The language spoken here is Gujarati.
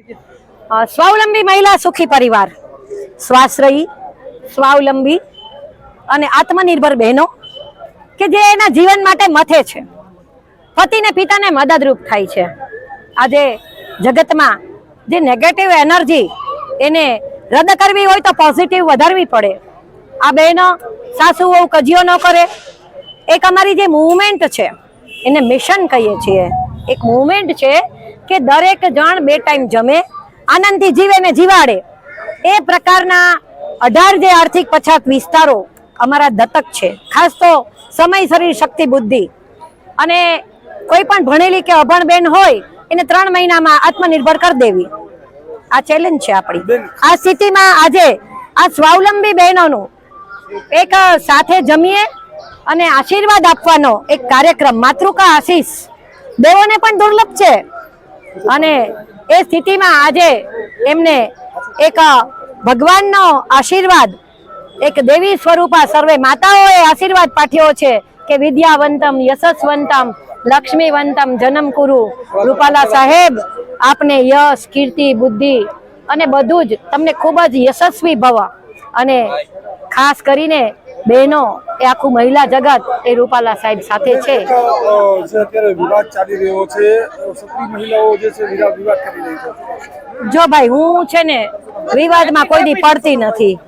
સ્વાવલંબી મહિલા સુખી પરિવાર. સ્વાશ્રયી, સ્વાવલંબી અને આત્મનિર્ભર બહેનો કે જે એના જીવન માટે મથે છે. પતિને પિતાને મદદરૂપ થાય છે. આજે જગતમાં જે નેગેટિવ એનર્જી એને રદ કરવી હોય તો પોઝિટિવ વધારવી પડે. આ બહેનો સાસુ વહુ કજિયો ન કરે. એક અમારી જે મુવમેન્ટ છે, એને મિશન કહીએ છીએ. એક મૂવમેન્ટ છે કે દરેક જણ બે ટાઈમ જમે આનંદથી જીવે ને જીવાડે. એ પ્રકારના અઢાર જે આર્થિક પછાત વિસ્તારો અમારા દત્તક છે. ખાસ તો સમય શરીર શક્તિ બુદ્ધિ. અને કોઈ પણ ભણેલી કે અભણ બેન હોય એને ત્રણ મહિનામાં આત્મનિર્ભર કરી દેવી. આ ચેલેન્જ છે આપણી. આ સ્થિતિમાં આજે આ સ્વાવલંબી બહેનોનું એક સાથે જમીએ અને આશીર્વાદ આપવાનો એક કાર્યક્રમ. માતૃકા આશીષ. દેવોને પણ દુર્લભ છે. અને એ સ્થિતિમાં આજે એમને એક ભગવાનનો આશીર્વાદ, એક દેવી સ્વરૂપા સર્વે માતાઓએ આશીર્વાદ પાઠ્યો છે કે વિદ્યાવંતમ, યશસ્વંતમ, લક્ષ્મીવંતમ જન્મ કુરુ રૂપાલા સાહેબ, આપને યશ, કીર્તિ, બુદ્ધિ અને બધું જ તમને ખૂબ જ યશસ્વી ભવ. અને ખાસ કરીને બહેનો એ આખું મહિલા જગત એ રૂપાલા સાહેબ સાથે છે. એક, અ, જે અત્યારે વિવાદ ચાલી રહ્યો છે સતી મહિલાઓ જે છે વિવાદ વિવાદ કરી રહી છે. જો ભાઈ હું છે ને વિવાદમાં કોઈ દી પડતી નથી.